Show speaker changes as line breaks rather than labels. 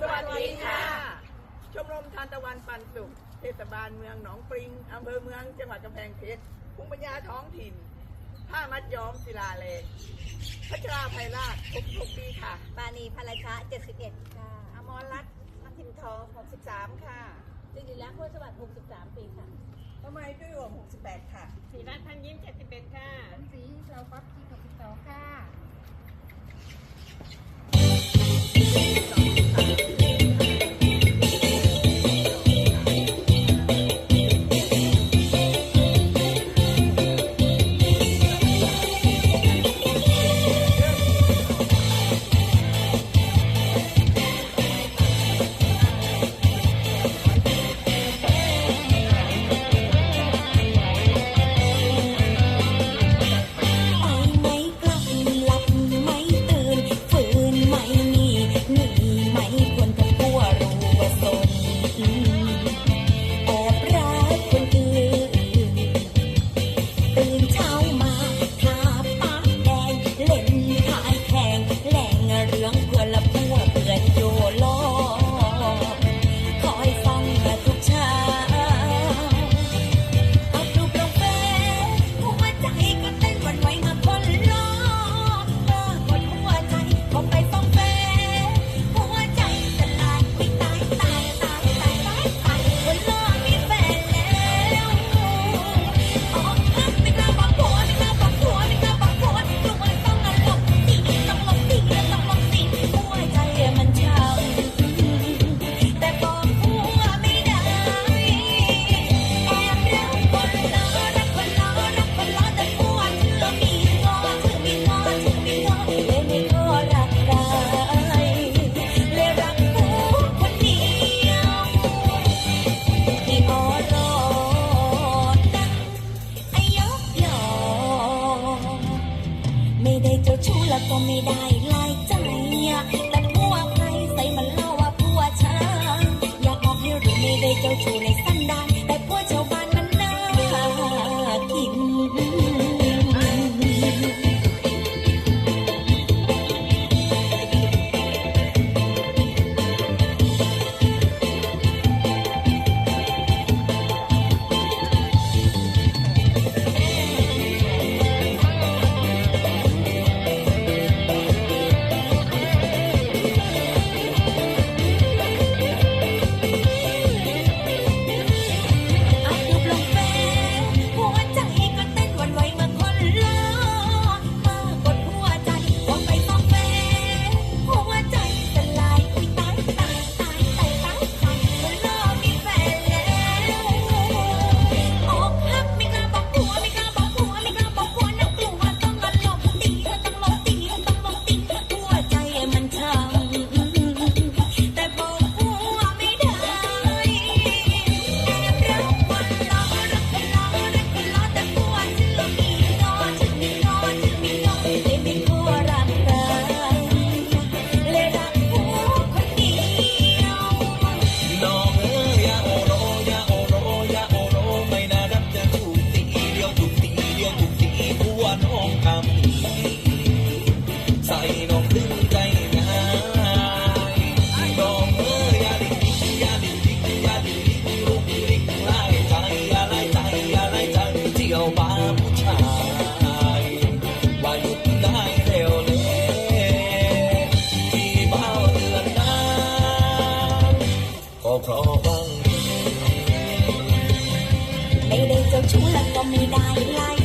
สวัสดีค่ะ ชมรมทานตะวันปันสุข เทศบาลเมืองหนองปริงอำเภอเมืองจังหวัดกำแพงเพชรภูมิปัญญาท้องถิ่น ผ้ามัดย้อมศิลาเลพัชราภัยราทุกปีค่ะ
ปานีภรชะ71 ค่ะ อมรรัตน์มัทิมทอง63 ค่ะ
สิริลักษณ์โคสวัสดิ์63 ปีค่ะ
ทำไมพี่หวง68 ค่ะ
สีรัตน์พันยิ้ม71 ค่ะ
สีเราปั๊บที่62ค่ะ
ไม่ได้เจ้าชู้แล้วก็ไม่ได้ไล่ใจแต่ผัวใครใส่มันเล่าว่าผัวฉันอยากบอกให้รู้ไม่ได้เจ้าชู้ rõ vàng đây đây cho chú là con mi đài lai.